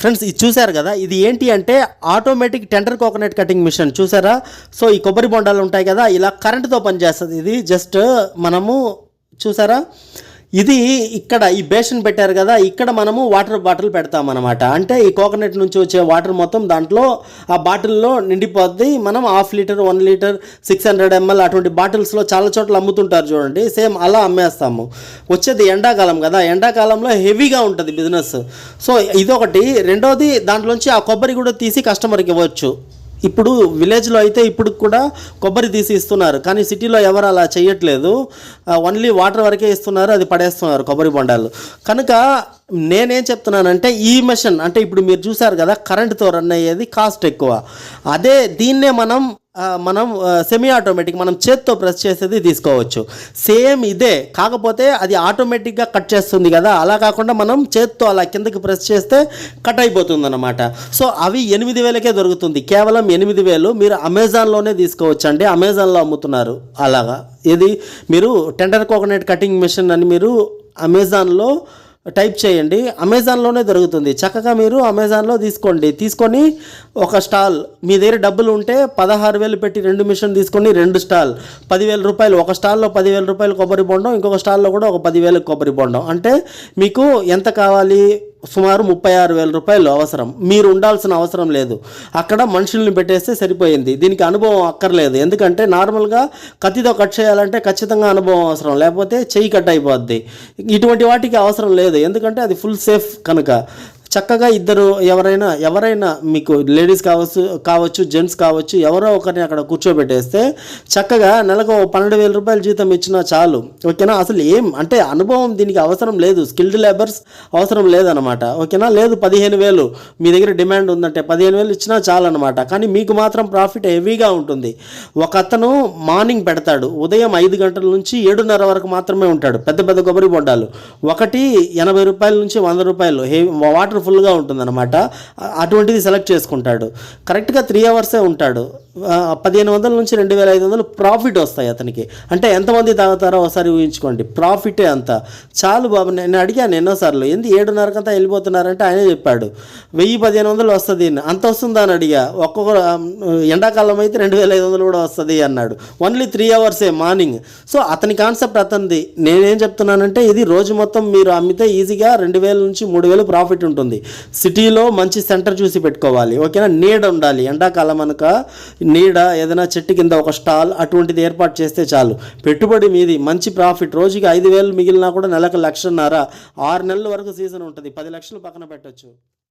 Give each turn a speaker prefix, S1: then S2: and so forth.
S1: Friends ఇది చూసారు కదా ఇది ఏంటి అంటే automatic tender coconut cutting machine. చూసారా సో ఈ కొబ్బరి బొండాలు ఉంటాయి కదా ఇలా కరెంటుతో పనిచేస్తుంది. ఇది జస్ట్ మనము చూసారా ఇది ఇక్కడ ఈ బేషన్ పెట్టారు కదా ఇక్కడ మనము వాటర్ బాటిల్ పెడతామన్నమాట. అంటే ఈ కోకోనట్ నుంచి వచ్చే వాటర్ మొత్తం దాంట్లో ఆ బాటిల్లో నిండిపోద్ది. మనం half litre one litre six hundred ML అటువంటి బాటిల్స్లో చాలా చోట్ల అమ్ముతుంటారు చూడండి. సేమ్ అలా అమ్మేస్తాము. వచ్చేది ఎండాకాలం కదా ఎండాకాలంలో హెవీగా ఉంటుంది బిజినెస్. సో ఇదొకటి. రెండోది దాంట్లోంచి ఆ కొబ్బరి కూడా తీసి కస్టమర్కి ఇవ్వచ్చు. ఇప్పుడు విలేజ్లో అయితే ఇప్పుడు కూడా కొబ్బరి తీసి ఇస్తున్నారు. కానీ సిటీలో ఎవరు అలా చేయట్లేదు. ఓన్లీ వాటర్ వరకే ఇస్తున్నారు అది పడేస్తున్నారు కొబ్బరి బొండాలు. కనుక నేనేం చెప్తున్నానంటే ఈ మెషిన్ అంటే ఇప్పుడు మీరు చూసారు కదా కరెంటుతో రన్ అయ్యేది కాస్ట్ ఎక్కువ. అదే దీన్నే మనం మనం సెమీ ఆటోమేటిక్ మనం చేత్తో ప్రెస్ చేసేది తీసుకోవచ్చు. సేమ్ ఇదే. కాకపోతే అది ఆటోమేటిక్గా కట్ చేస్తుంది కదా. అలా కాకుండా మనం చేత్తో అలా కిందకి ప్రెస్ చేస్తే కట్ అయిపోతుంది అనమాట సో అవి ఎనిమిది వేలకే దొరుకుతుంది. కేవలం ఎనిమిది వేలు. మీరు అమెజాన్లోనే తీసుకోవచ్చు అండి అమెజాన్లో అమ్ముతున్నారు. అలాగా. ఇది మీరు టెండర్ కోకోనట్ కటింగ్ మిషన్ అని మీరు అమెజాన్లో టైప్ చేయండి. అమెజాన్లోనే దొరుకుతుంది. చక్కగా మీరు అమెజాన్లో తీసుకోండి. తీసుకొని ఒక స్టాల్. మీ దగ్గర డబ్బులు ఉంటే పదహారు వేలు పెట్టి రెండు మిషన్ తీసుకొని రెండు స్టాల్. పదివేల రూపాయలు. ఒక స్టాల్లో పదివేల రూపాయలు కొబ్బరి బొండం ఇంకొక స్టాల్లో కూడా ఒక పదివేల కొబ్బరి బొండం. అంటే మీకు ఎంత కావాలి? సుమారు ముప్పై ఆరు వేల రూపాయలు అవసరం. మీరు ఉండాల్సిన అవసరం లేదు. అక్కడ మనుషుల్ని పెట్టేస్తే సరిపోయింది. దీనికి అనుభవం అక్కర్లేదు. ఎందుకంటే నార్మల్గా కత్తితో కట్ చేయాలంటే ఖచ్చితంగా అనుభవం అవసరం. లేకపోతే చెయ్యి కట్ అయిపోద్ది. ఇటువంటి వాటికి అవసరం లేదు. ఎందుకంటే అది ఫుల్ సేఫ్ కనుక. చక్కగా ఇద్దరు ఎవరైనా ఎవరైనా మీకు లేడీస్ కావచ్చు కావచ్చు జెంట్స్ కావచ్చు ఎవరో ఒకరిని అక్కడ కూర్చోబెట్టేస్తే చక్కగా నెలకు పన్నెండు వేల రూపాయల జీతం ఇచ్చినా చాలు. ఓకేనా? అసలు ఏం? అంటే అనుభవం దీనికి అవసరం లేదు. స్కిల్డ్ లేబర్స్ అవసరం లేదనమాట ఓకేనా? లేదు పదిహేను వేలు. మీ దగ్గర డిమాండ్ ఉందంటే పదిహేను వేలు ఇచ్చినా చాలు అనమాట కానీ మీకు మాత్రం ప్రాఫిట్ హెవీగా ఉంటుంది. ఒక అతను మార్నింగ్ పెడతాడు. ఉదయం ఐదు గంటల నుంచి ఏడున్నర వరకు మాత్రమే ఉంటాడు. పెద్ద పెద్ద కొబ్బరి బొండాలు. ఒకటి ఎనభై రూపాయల నుంచి వంద రూపాయలు. హే వాటర్ ఫుల్గా ఉంటుందన్నమాట. అటువంటిది సెలెక్ట్ చేసుకుంటాడు. కరెక్ట్గా త్రీ అవర్సే ఉంటాడు. పదిహేను వందల నుంచి రెండు వేల ఐదు వందలు ప్రాఫిట్ వస్తాయి అతనికి. అంటే ఎంతమంది తాగుతారో ఒకసారి ఊహించుకోండి. ప్రాఫిటే అంత. చాలు బాబు నేను అడిగాను ఎన్నోసార్లు. ఏంది ఏడున్నరకంతా వెళ్ళిపోతున్నారంటే ఆయనే చెప్పాడు. వెయ్యి పదిహేను వందలు వస్తుంది అంత వస్తుందా అని అడిగా. ఒక్కొక్క ఎండాకాలం అయితే రెండు వేల ఐదు వందలు కూడా వస్తుంది అన్నాడు. ఓన్లీ త్రీ అవర్సే మార్నింగ్ సో అతని కాన్సెప్ట్ అతనిది. నేనేం చెప్తున్నానంటే ఇది రోజు మొత్తం మీరు అమ్మితే ఈజీగా రెండు వేల నుంచి మూడు వేలు ప్రాఫిట్ ఉంటుంది. ఉంటుంది సిటీలో మంచి సెంటర్ చూసి పెట్టుకోవాలి. ఓకేనా? నీడ ఉండాలి. ఎండాకాలం అనక నీడ ఏదైనా చెట్టు కింద ఒక స్టాల్ అటువంటిది ఏర్పాటు చేస్తే చాలు. పెట్టుబడి మీది. మంచి ప్రాఫిట్. రోజుకి ఐదు వేలు మిగిలినా కూడా నెలకు లక్షన్నర. ఆరు నెలల వరకు సీజన్ ఉంటుంది. పది లక్షలు పక్కన పెట్టొచ్చు.